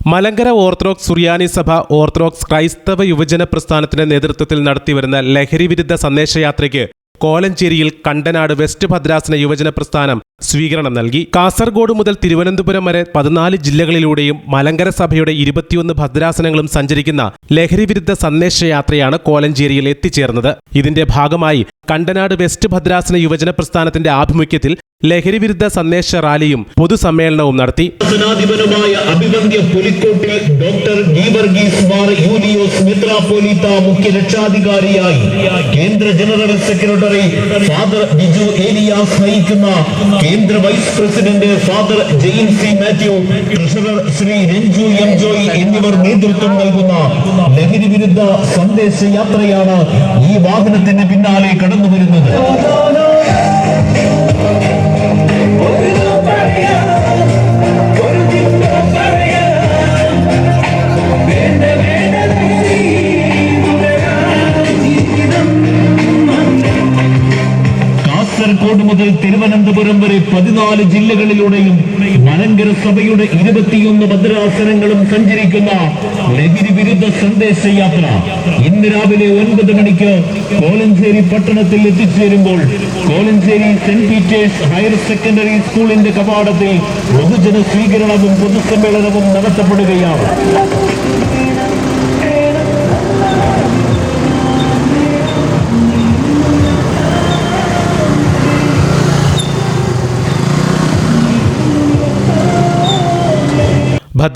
Malankara orthodox സുറിയാനി സഭ orthodox ക്രൈസ്തവ യുവജന പ്രസ്ഥാനത്തിന്റെ നേതൃത്വത്തിൽ നടത്തിവരുന്ന ലഹരിവിരുദ്ധ സന്ദേശയാത്രയ്ക്ക് കോലഞ്ചേരിയിൽ കണ്ടനാട് വെസ്റ്റ് ഭദ്രാസന യുവജന പ്രസ്ഥാനം സ്വീകരണം നൽകി. കാസർഗോഡ് മുതൽ തിരുവനന്തപുരം വരെ പതിനാല് ജില്ലകളിലൂടെയും മലങ്കര സഭയുടെ ഇരുപത്തിയൊന്ന് ഭദ്രാസനങ്ങളും സഞ്ചരിക്കുന്ന ലഹരിവിരുദ്ധ സന്ദേശയാത്രയാണ് കോലഞ്ചേരിയിൽ എത്തിച്ചേർന്നത്. ഇതിന്റെ ഭാഗമായി കണ്ടനാട് വെസ്റ്റ് ഭദ്രാസന യുവജന പ്രസ്ഥാനത്തിന്റെ ആഭിമുഖ്യത്തിൽ ലഹരിവിരുദ്ധ സന്ദേശ റാലിയും പൊതുസമ്മേളനവും നടത്തി. അഭിവന്ദ്യ പുലിക്കോട്ടിൽ ഡോക്ടർ ഗീവർഗീസ് മാർ യൂലിയോസ് മിത്രാപോലീത്ത മുഖ്യ രക്ഷാധികാരിയായി കേന്ദ്ര general secretary father Biju Elias നയിക്കുന്ന കേന്ദ്ര vice president father Jain C Mathew treasurer Shri Ranju M Joy എന്നിവർ നേതൃത്വം നൽകുന്ന ലഹരി വിരുദ്ധ സന്ദേശ യാത്രയാണ് ഈ വാഹനത്തിന് പിന്നാലെ കടന്നു വരുന്നത്. കാസർഗോഡ് മുതൽ തിരുവനന്തപുരം വരെ പതിനാല് ജില്ലകളിലൂടെയും മലങ്കര സഭയുടെ ഇരുപത്തിയൊന്ന് ഭദ്രാസനങ്ങളും സഞ്ചരിക്കുന്ന ലഹരി വിരുദ്ധ സന്ദേശ യാത്ര ഇന്ന് രാവിലെ ഒൻപത് മണിക്ക് കോലഞ്ചേരി പട്ടണത്തിൽ എത്തിച്ചേരുമ്പോൾ Kolenchery saint Peter's higher secondary സ്കൂളിന്റെ കവാടത്തിൽ ബഹുജന സ്വീകരണവും പൊതുസമ്മേളനവും നടത്തപ്പെടുകയാണ്.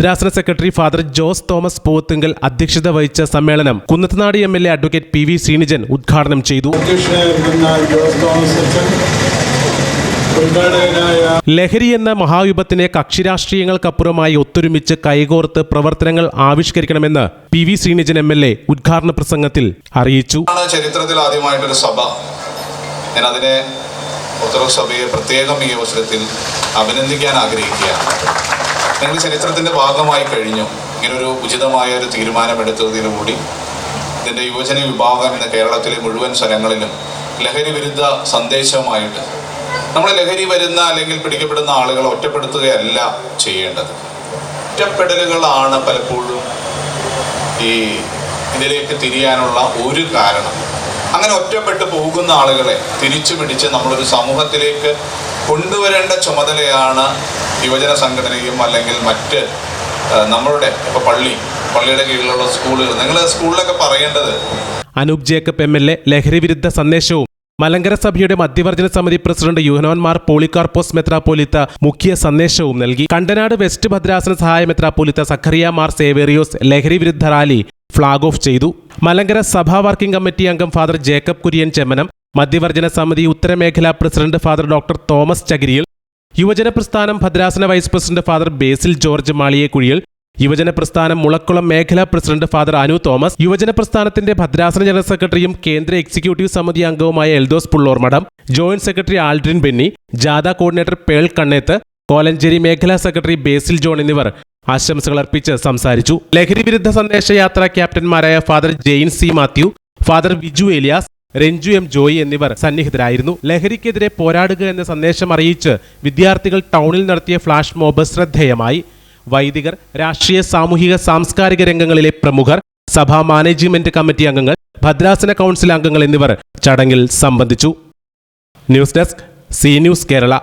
ഭദ്രാസന സെക്രട്ടറി ഫാദർ ജോസ് തോമസ് പോത്തുങ്കൽ അധ്യക്ഷത വഹിച്ച സമ്മേളനം Kunnathunad M L A advocate P V Sreenijan ഉദ്ഘാടനം ചെയ്തു. ലഹരി എന്ന മഹാവിപത്തിനെ കക്ഷിരാഷ്ട്രീയങ്ങൾക്കപ്പുറമായി ഒത്തൊരുമിച്ച് കൈകോർത്ത് പ്രവർത്തനങ്ങൾ ആവിഷ്കരിക്കണമെന്ന് P V Sreenijan M L A ഉദ്ഘാടന പ്രസംഗത്തിൽ അറിയിച്ചു. ചരിത്രത്തിൽ ആദ്യമായിട്ടൊരു സഭ. ഞാൻ അതിനെ ഓർത്തഡോക്സ് സഭയെ പ്രത്യേകം ഈ അവസരത്തിൽ അഭിനന്ദിക്കാൻ ആഗ്രഹിക്കുകയാണ്. നിങ്ങൾ ചരിത്രത്തിന്റെ ഭാഗമായി കഴിഞ്ഞു. ഇങ്ങനൊരു ഉചിതമായ ഒരു തീരുമാനമെടുത്തതിനുകൂടി ഇതിന്റെ യുവജന വിഭാഗം ഇന്ന് കേരളത്തിലെ മുഴുവൻ സ്ഥലങ്ങളിലും ലഹരി വിരുദ്ധ സന്ദേശമായിട്ട് നമ്മൾ ലഹരി വരുന്ന അല്ലെങ്കിൽ പിടിക്കപ്പെടുന്ന ആളുകളെ ഒറ്റപ്പെടുത്തുകയല്ല ചെയ്യേണ്ടത്. ഒറ്റപ്പെടലുകളാണ് പലപ്പോഴും ഈ ഇതിലേക്ക് തിരിയാനുള്ള ഒരു കാരണം. അങ്ങനെ ഒറ്റപ്പെട്ടു പോകുന്ന ആളുകളെ തിരിച്ചു പിടിച്ച് നമ്മളൊരു സമൂഹത്തിലേക്ക് കൊണ്ടുവരേണ്ട ചുമതലയാണ് യുവജന സംഘടനയും അല്ലെങ്കിൽ മറ്റ് നമ്മളുടെ ഇപ്പോൾ പള്ളി പള്ളിയുടെ കീഴിലുള്ള സ്കൂളുകൾ. നിങ്ങൾ സ്കൂളിലൊക്കെ പറയേണ്ടത് Anoop Jacob M L A ലഹരിവിരുദ്ധ സന്ദേശവും. മലങ്കര സഭയുടെ മധ്യവർജന സമിതി പ്രസിഡന്റ് യുഹനോന്മാർ പോളികാർപ്പോസ് മെത്രാപ്പോലിത്ത മുഖ്യ സന്ദേശവും നൽകി. കണ്ടനാട് വെസ്റ്റ് ഭദ്രാസന സഹായ മെത്രാപ്പോലിത്ത സഖറിയ മാർ സേവേറിയോസ് ലഹരി വിരുദ്ധ റാലി ഫ്ളാഗ് ഓഫ് ചെയ്തു. മലങ്കര സഭാ വർക്കിംഗ് കമ്മിറ്റി അംഗം ഫാദർ ജേക്കബ് കുര്യൻ ചെമ്മനം മധ്യവർജന സമിതി ഉത്തരമേഖലാ president father doctor Thomas Chakiriyil യുവജന പ്രസ്ഥാനം ഭദ്രാസന vice president father Basil George Maliyekkuzhiyil യുവജന പ്രസ്ഥാനം മുളക്കുളം മേഖലാ പ്രസിഡന്റ് ഫാദർ അനു തോമസ് യുവജന പ്രസ്ഥാനത്തിന്റെ ഭദ്രാസന ജനറൽ സെക്രട്ടറിയും കേന്ദ്ര എക്സിക്യൂട്ടീവ് സമിതി അംഗവുമായ എൽദോസ് പുള്ളോർ മഠം ജോയിന്റ് സെക്രട്ടറി ആൽഡ്രിൻ ബെന്നി ജാഥ കോർഡിനേറ്റർ പേൾ കണ്ണേത്ത് കോലഞ്ചേരി മേഖലാ സെക്രട്ടറി ബേസിൽ ജോൺ എന്നിവർ ആശംസകൾ അർപ്പിച്ച് സംസാരിച്ചു. ലഹരി വിരുദ്ധ സന്ദേശയാത്ര ക്യാപ്റ്റന്മാരായ father Jain C Mathew father Viju Elias Ranju M Joy എന്നിവർ സന്നിഹിതരായിരുന്നു. ലഹരിക്കെതിരെ പോരാടുക എന്ന സന്ദേശം അറിയിച്ച് വിദ്യാർത്ഥികൾ ടൗണിൽ നടത്തിയ ഫ്ലാഷ് മോബ് ശ്രദ്ധേയമായി. വൈദികർ രാഷ്ട്രീയ സാമൂഹിക സാംസ്കാരിക രംഗങ്ങളിലെ പ്രമുഖർ സഭാ മാനേജ്മെന്റ് കമ്മിറ്റി അംഗങ്ങൾ ഭദ്രാസന കൗൺസിൽ അംഗങ്ങൾ എന്നിവർ ചടങ്ങിൽ സംബന്ധിച്ചു. News desk C news Kerala.